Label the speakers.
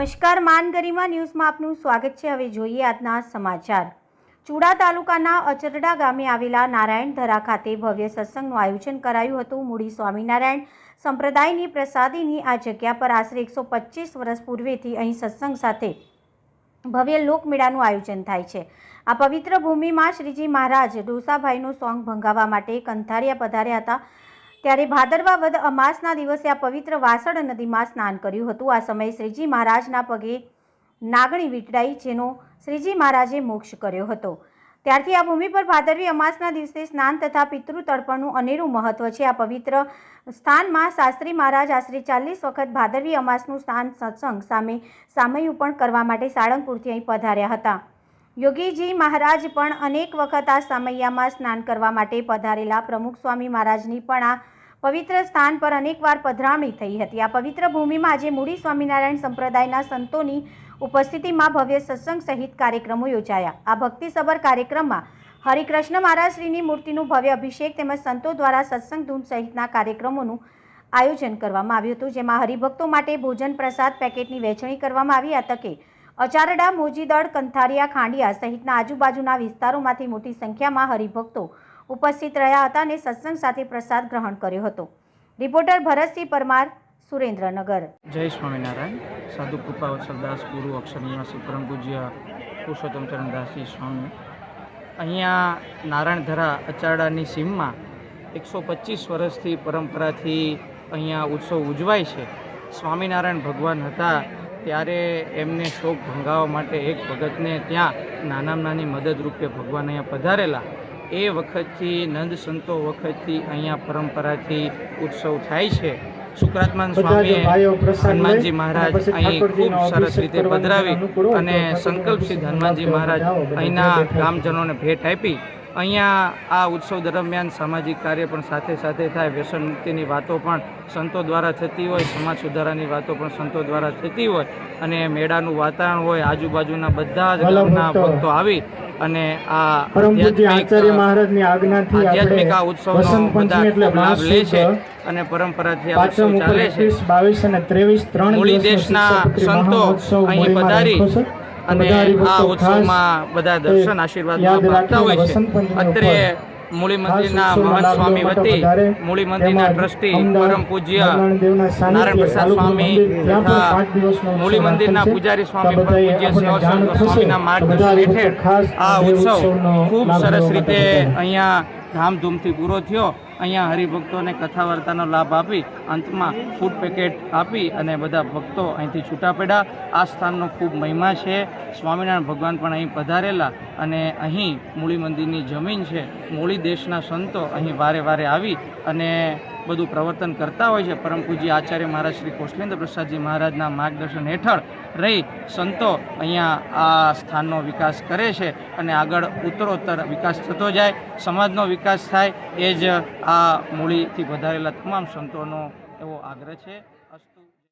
Speaker 1: નમસ્કાર માન ગરિમા ન્યૂઝમાં આપનું સ્વાગત છે. હવે જોઈએ આજના સમાચાર. ચુડા તાલુકાના અચરડા ગામે આવેલા નારાયણધરા ખાતે ભવ્ય સત્સંગનું આયોજન કરાયું હતું. મૂડી સ્વામિનારાયણ સંપ્રદાયની પ્રસાદીની આ જગ્યા પર આશરે એકસો પચીસ વર્ષ પૂર્વેથી અહીં સત્સંગ સાથે ભવ્ય લોકમેળાનું આયોજન થાય છે. આ પવિત્ર ભૂમિમાં શ્રીજી મહારાજ ડોસાભાઈનું સોંગ ભંગાવવા માટે કંથારિયા પધાર્યા હતા. ત્યારે ભાદરવા વદ અમાસના દિવસે આ પવિત્ર વાસણ નદીમાં સ્નાન કર્યું હતું. આ સમયે શ્રીજી મહારાજના પગે નાગણી વીંટળાઈ જેનો શ્રીજી મહારાજે મોક્ષ કર્યો હતો. ત્યારથી આ ભૂમિ પર ભાદરવી અમાસના દિવસે સ્નાન તથા પિતૃ તર્પણનું અનેરું મહત્વ છે. આ પવિત્ર સ્થાનમાં શાસ્ત્રી મહારાજ આશરે ચાલીસ વખત ભાદરવી અમાસનું સ્નાન સત્સંગ સામે સામયું પણ કરવા માટે સાળંગપુરથી અહીં પધાર્યા હતા. યોગીજી મહારાજ પણ અનેક વખત આ સમયમાં સ્નાન કરવા માટે પધારેલા પ્રમુખ સ્વામી મહારાજની પણ આ પવિત્ર સ્થાન પર અનેકવાર પધરામણી થઈ હતી. આ પવિત્ર ભૂમિમાં આજે મૂડી સ્વામિનારાયણ સંપ્રદાયના સંતોની ઉપસ્થિતિમાં ભવ્ય સત્સંગ સહિત કાર્યક્રમો યોજાયા. આ ભક્તિસભર કાર્યક્રમમાં હરિકૃષ્ણ મહારાજશ્રીની મૂર્તિનું ભવ્ય અભિષેક તેમજ સંતો દ્વારા સત્સંગ ધૂન સહિતના કાર્યક્રમોનું આયોજન કરવામાં આવ્યું હતું, જેમાં હરિભક્તો માટે ભોજન પ્રસાદ પેકેટની વહેંચણી કરવામાં આવી. આ તકે અચારડા, મોજીદળ, કંથારિયા, ખાંડિયા સહિતના આજુબાજુના વિસ્તારોમાંથી મોટી સંખ્યામાં હરિભક્તો ઉપસ્થિત રહ્યા હતા અને સત્સંગ સાથે પ્રસાદ ગ્રહણ કર્યો હતો. રિપોર્ટર ભરતસિંહ પરમાર, સુરેન્દ્રનગર.
Speaker 2: જય સ્વામિનારાયણ. સાધુ કૃપા વત્સલદાસ ગુરુ અક્ષર નિવાસી પરમ પૂજ્ય પુરુષોત્તમ ચરણદાસજી સ્વામી. અહીંયા નારાયણધરા અચારડાની સીમમાં એકસો પચીસ વર્ષથી પરંપરાથી અહીંયા ઉત્સવ ઉજવાય છે. સ્વામિનારાયણ ભગવાન હતા. ત્યારે એમને શોક ભંગાવવા માટે એક ભગતને ત્યાં નાનામાં નાની મદદરૂપે ભગવાન અહીંયા પધારેલા. એ વખતથી નંદ સંતો વખતથી અહીંયા પરંપરાથી ઉત્સવ થાય છે. સુક્રાત્માન સ્વામીએ હનુમાનજી મહારાજ અહીં ખૂબ સરસ રીતે પધરાવી અને સંકલ્પ સિદ્ધ હનુમાનજી મહારાજ અહીંના ગામજનોને ભેટ આપી અહીંયા આ ઉત્સવ દરમિયાન સામાજિક કાર્ય પણ સાથે સાથે થાય વ્યસન મુક્તિની વાતો પણ સંતો દ્વારા થતી હોય સમાજ સુધારાની વાતો પણ સંતો દ્વારા થતી હોય અને મેળાનું વાતાવરણ હોય આજુબાજુના બધા જ ગામના ભક્તો આવી અને આ આધ્યાત્મિક આ ઉત્સવનો બધા લાભ લે છે અને પરંપરાથી આ ઉત્સવ ચાલે છે મૂળી દેશના સંતો અહીં પધારી. અને આ ઉત્સવમાં બધા દર્શન આશીર્વાદ આપતા હોય છે. અત્રે મૂળી મંદિરના મહંત સ્વામી વતી મૂળી મંદિરના ટ્રસ્ટી પરમ પૂજ્ય નારાયણ પ્રસાદ સ્વામી તથા મૂળી મંદિરના પૂજારી સ્વામી
Speaker 3: પરમ
Speaker 2: પૂજ્ય
Speaker 3: થશે.
Speaker 2: સ્વામીના માર્ગદર્શન હેઠળ આ ઉત્સવ ખૂબ સરસ રીતે અહીંયા ધામધૂમથી પૂરો થયો. અહીંયા હરિભક્તોને કથા વાર્તાનો લાભ આપી અંતમાં ફૂડ પેકેટ આપી અને બધા ભક્તો અહીંથી છૂટા પડ્યા. આ સ્થાનનો ખૂબ મહિમા છે. સ્વામિનારાયણ ભગવાન પણ અહીં પધારેલા અને અહીં મૂળી મંદિરની જમીન છે. મૂળી દેશના સંતો અહીં વારે વારે આવી અને બધું પ્રવર્તન કરતા હોય છે. પરમ પૂજ્ય આચાર્ય મહારાજ શ્રી કૌશલેન્દ્ર પ્રસાદજી મહારાજના માર્ગદર્શન હેઠળ રહી સંતો અહીંયા આ સ્થાનનો વિકાસ કરે છે અને આગળ ઉત્તરોત્તર વિકાસ થતો જાય. સમાજનો વિકાસ થાય. એ જ આ મૂળીથી વધારેલા તમામ સંતોનો એવો આગ્રહ છે